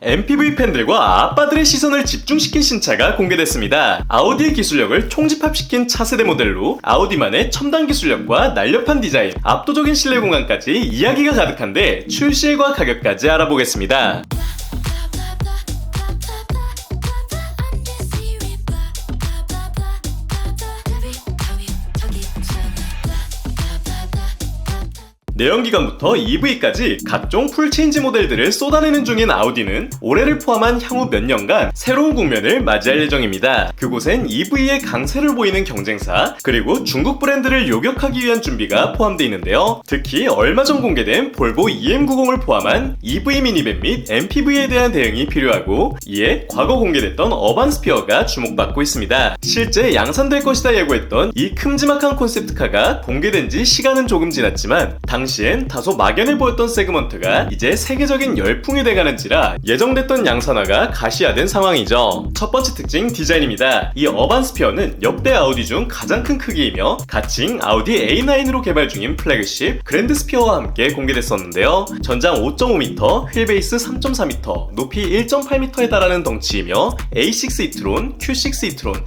MPV 팬들과 아빠들의 시선을 집중시킨 신차가 공개됐습니다. 아우디의 기술력을 총집합시킨 차세대 모델로 아우디만의 첨단 기술력과 날렵한 디자인, 압도적인 실내 공간까지 이야기가 가득한데 출시일과 가격까지 알아보겠습니다. 내연기관부터 EV까지 각종 풀체인지 모델들을 쏟아내는 중인 아우디는 올해를 포함한 향후 몇 년간 새로운 국면을 맞이할 예정입니다. 그곳엔 EV의 강세를 보이는 경쟁사, 그리고 중국 브랜드를 요격하기 위한 준비가 포함되어 있는데요. 특히 얼마 전 공개된 볼보 EM90을 포함한 EV 미니밴 및 MPV에 대한 대응이 필요하고 이에 과거 공개됐던 어반 스피어가 주목받고 있습니다. 실제 양산될 것이다 예고했던 이 큼지막한 콘셉트카가 공개된 지 시간은 조금 지났지만 당시 엔 다소 막연해 보였던 세그먼트가 이제 세계적인 열풍이 돼가는지라 예정됐던 양산화가 가시화된 상황이죠. 첫 번째 특징 디자인입니다. 이 어반 스피어는 역대 아우디 중 가장 큰 크기이며 가칭 아우디 A9으로 개발 중인 플래그십 그랜드 스피어와 함께 공개됐었는데요. 전장 5.5m, 휠베이스 3.4m, 높이 1.8m에 달하는 덩치이며 A6 이트론, Q6 이트론,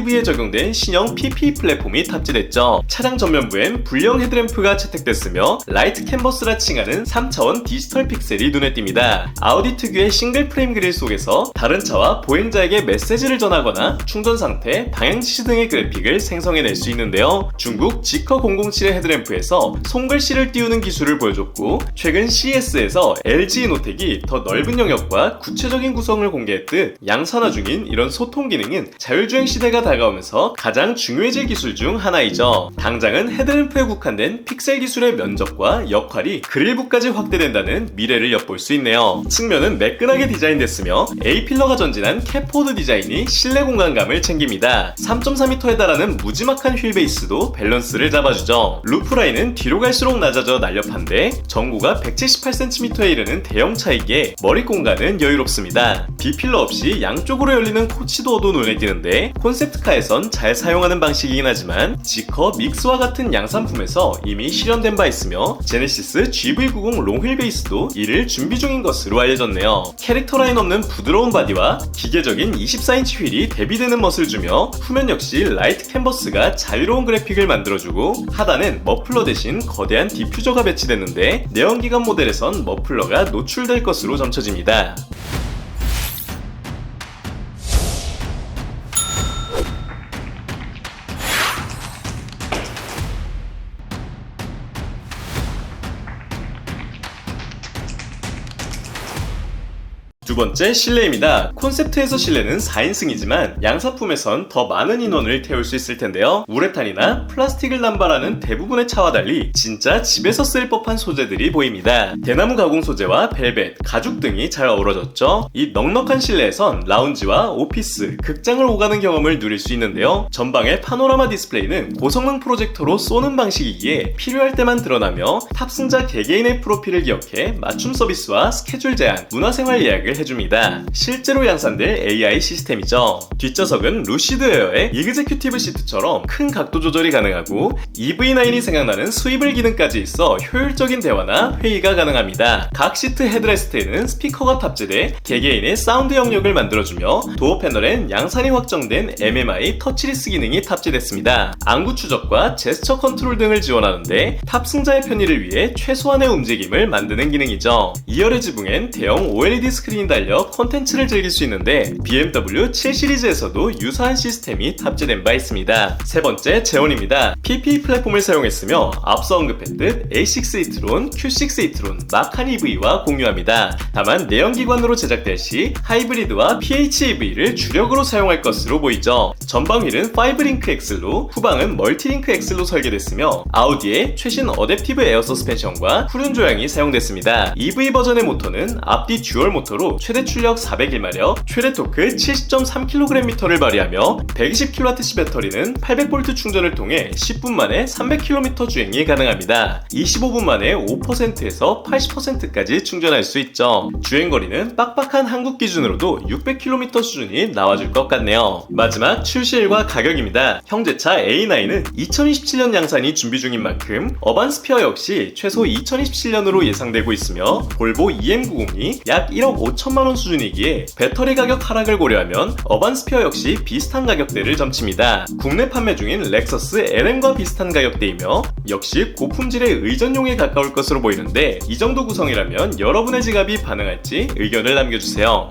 EV에 적용된 신형 PP 플랫폼이 탑재됐죠. 차량 전면부엔 불량 헤드램프가 채택됐으며 라이트 캔버스라 칭하는 3차원 디지털 픽셀이 눈에 띕니다. 아우디 특유의 싱글 프레임 그릴 속에서 다른 차와 보행자에게 메시지를 전하거나 충전 상태, 방향 지시 등의 그래픽을 생성해낼 수 있는데요. 중국 지커 007의 헤드램프에서 손글씨를 띄우는 기술을 보여줬고 최근 CES에서 LG 노텍이 더 넓은 영역과 구체적인 구성을 공개했듯 양산화 중인 이런 소통 기능은 자율주행 시대가 다가오면서 가장 중요해질 기술 중 하나이죠. 당장은 헤드램프에 국한된 픽셀 기술의 면적 과 역할이 그릴부까지 확대된다는 미래를 엿볼 수 있네요. 측면은 매끈하게 디자인됐으며 A필러가 전진한 캡포드 디자인이 실내 공간감을 챙깁니다. 3.4m에 달하는 무지막한 휠 베이스도 밸런스를 잡아주죠. 루프라인은 뒤로 갈수록 낮아져 날렵한데 전고가 178cm에 이르는 대형 차이기에 머리 공간은 여유롭습니다. B필러 없이 양쪽으로 열리는 코치도어도 눈에 띄는데 콘셉트카에선 잘 사용하는 방식이긴 하지만 지커 믹스와 같은 양산품에서 이미 실현된 바 있 으며 제네시스 GV90 롱휠 베이스도 이를 준비 중인 것으로 알려졌네요. 캐릭터 라인 없는 부드러운 바디와 기계적인 24인치 휠이 대비되는 멋을 주며 후면 역시 라이트 캔버스가 자유로운 그래픽을 만들어주고 하단엔 머플러 대신 거대한 디퓨저가 배치됐는데 내연기관 모델에선 머플러가 노출될 것으로 점쳐집니다. 두 번째 실내입니다. 콘셉트에서 실내는 4인승이지만 양사품에선 더 많은 인원을 태울 수 있을 텐데요. 우레탄이나 플라스틱을 남발하는 대부분의 차와 달리 진짜 집에서 쓸 법한 소재들이 보입니다. 대나무 가공 소재와 벨벳, 가죽 등이 잘 어우러졌죠. 이 넉넉한 실내에선 라운지와 오피스, 극장을 오가는 경험을 누릴 수 있는데요. 전방의 파노라마 디스플레이는 고성능 프로젝터로 쏘는 방식이기에 필요할 때만 드러나며 탑승자 개개인의 프로필을 기억해 맞춤 서비스와 스케줄 제한, 문화생활 예약을 해줍니다. 실제로 양산될 AI 시스템이죠. 뒷좌석은 루시드 에어의 이그제큐티브 시트처럼 큰 각도 조절이 가능하고 EV9이 생각나는 스위블 기능까지 있어 효율적인 대화나 회의가 가능합니다. 각 시트 헤드레스트에는 스피커가 탑재돼 개개인의 사운드 영역을 만들어주며 도어 패널엔 양산이 확정된 MMI 터치리스 기능이 탑재됐습니다. 안구 추적과 제스처 컨트롤 등을 지원하는데 탑승자의 편의를 위해 최소한의 움직임을 만드는 기능이죠. 2열의 지붕엔 대형 OLED 스크린이 달려 콘텐츠를 즐길 수 있는데 BMW 7 시리즈에서도 유사한 시스템이 탑재된 바 있습니다. 세 번째 제온입니다. PP 플랫폼을 사용했으며 앞서 언급했듯 A6 이트론, Q6 이트론, 마칸 EV와 공유합니다. 다만 내연기관으로 제작될 시 하이브리드와 PHEV를 주력으로 사용할 것으로 보이죠. 전방 휠은 5링크 엑셀로 후방은 멀티링크 엑셀로 설계됐으며 아우디의 최신 어댑티브 에어 서스펜션과 후륜 조향이 사용됐습니다. EV 버전의 모터는 앞뒤 듀얼 모터로 최대 출력 401마력, 최대 토크 70.3kgm를 발휘하며 120kWh 배터리는 800V 충전을 통해 10분 만에 300km 주행이 가능합니다. 25분 만에 5%에서 80%까지 충전할 수 있죠. 주행거리는 빡빡한 한국 기준으로도 600km 수준이 나와줄 것 같네요. 마지막 출시일과 가격입니다. 형제차 A9은 2027년 양산이 준비 중인 만큼 어반 스피어 역시 최소 2027년으로 예상되고 있으며 볼보 EM90이 약 1억 5천 천만원 수준이기에 배터리 가격 하락을 고려하면 어반스피어 역시 비슷한 가격대를 점칩니다. 국내 판매 중인 렉서스 LM과 비슷한 가격대이며 역시 고품질의 의전용에 가까울 것으로 보이는데 이 정도 구성이라면 여러분의 지갑이 반응할지 의견을 남겨주세요.